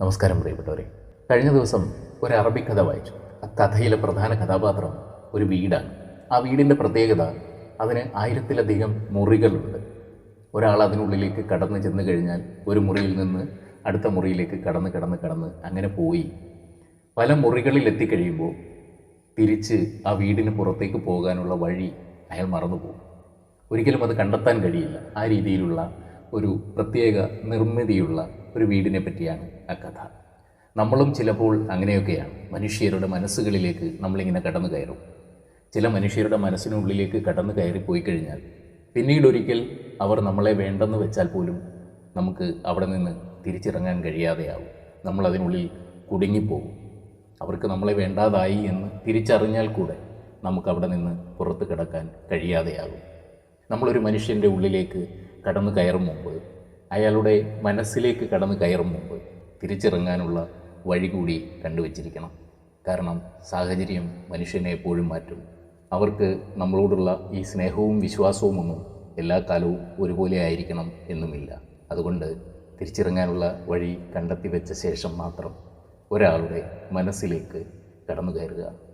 നമസ്കാരം പ്രിയപ്പെട്ടവരെ. കഴിഞ്ഞ ദിവസം ഒരു അറബി കഥ വായിച്ചു. ആ കഥയിലെ പ്രധാന കഥാപാത്രം ഒരു വീടാണ്. ആ വീടിന്റെ പ്രത്യേകത അതിന് ആയിരത്തിലധികം മുറികളുണ്ട്. ഒരാൾ അതിനുള്ളിലേക്ക് കടന്നു ചെന്ന് കഴിഞ്ഞാൽ ഒരു മുറിയിൽ നിന്ന് അടുത്ത മുറിയിലേക്ക് കടന്ന് കടന്ന് കടന്ന് അങ്ങനെ പോയി. പല മുറികളിൽ എത്തിക്കഴിയുമ്പോൾ തിരിച്ച് ആ വീടിന് പുറത്തേക്ക് പോകാനുള്ള വഴി അയാൾ മറന്നു പോകും ഒരിക്കലും അത് കണ്ടെത്താൻ കഴിയില്ല. ആ രീതിയിലുള്ള ഒരു പ്രത്യേക നിർമ്മിതിയുള്ള ഒരു വീടിനെ പറ്റിയാണ് ആ കഥ. നമ്മളും ചിലപ്പോൾ അങ്ങനെയൊക്കെയാണ്. മനുഷ്യരുടെ മനസ്സുകളിലേക്ക് നമ്മളിങ്ങനെ കടന്നു കയറും. ചില മനുഷ്യരുടെ മനസ്സിനുള്ളിലേക്ക് കടന്നു കയറി പോയി കഴിഞ്ഞാൽ പിന്നീട് ഒരിക്കൽ അവർ നമ്മളെ വേണ്ടെന്ന് വെച്ചാൽ പോലും നമുക്ക് അവിടെ നിന്ന് തിരിച്ചിറങ്ങാൻ കഴിയാതെയാവും. നമ്മളതിനുള്ളിൽ കുടുങ്ങിപ്പോകും അവർക്ക് നമ്മളെ വേണ്ടാതായി എന്ന് തിരിച്ചറിഞ്ഞാൽ കൂടെ നമുക്ക് അവിടെ നിന്ന് പുറത്ത് കിടക്കാൻ കഴിയാതെയാകും. നമ്മളൊരു മനുഷ്യന്റെ ഉള്ളിലേക്ക് കടന്നു കയറും മുമ്പ്. അയാളുടെ മനസ്സിലേക്ക് കടന്നു കയറും മുമ്പ് തിരിച്ചിറങ്ങാനുള്ള വഴി കൂടി കണ്ടുവച്ചിരിക്കണം. കാരണം സാഹചര്യം മനുഷ്യനെ എപ്പോഴും മാറ്റും. അവർക്ക് നമ്മളോടുള്ള ഈ സ്നേഹവും വിശ്വാസവും ഒന്നും എല്ലാ കാലവും ഒരുപോലെ ആയിരിക്കണം എന്നുമില്ല. അതുകൊണ്ട് തിരിച്ചിറങ്ങാനുള്ള വഴി കണ്ടെത്തി വെച്ച ശേഷം മാത്രം ഒരാളുടെ മനസ്സിലേക്ക് കടന്നു കയറുക.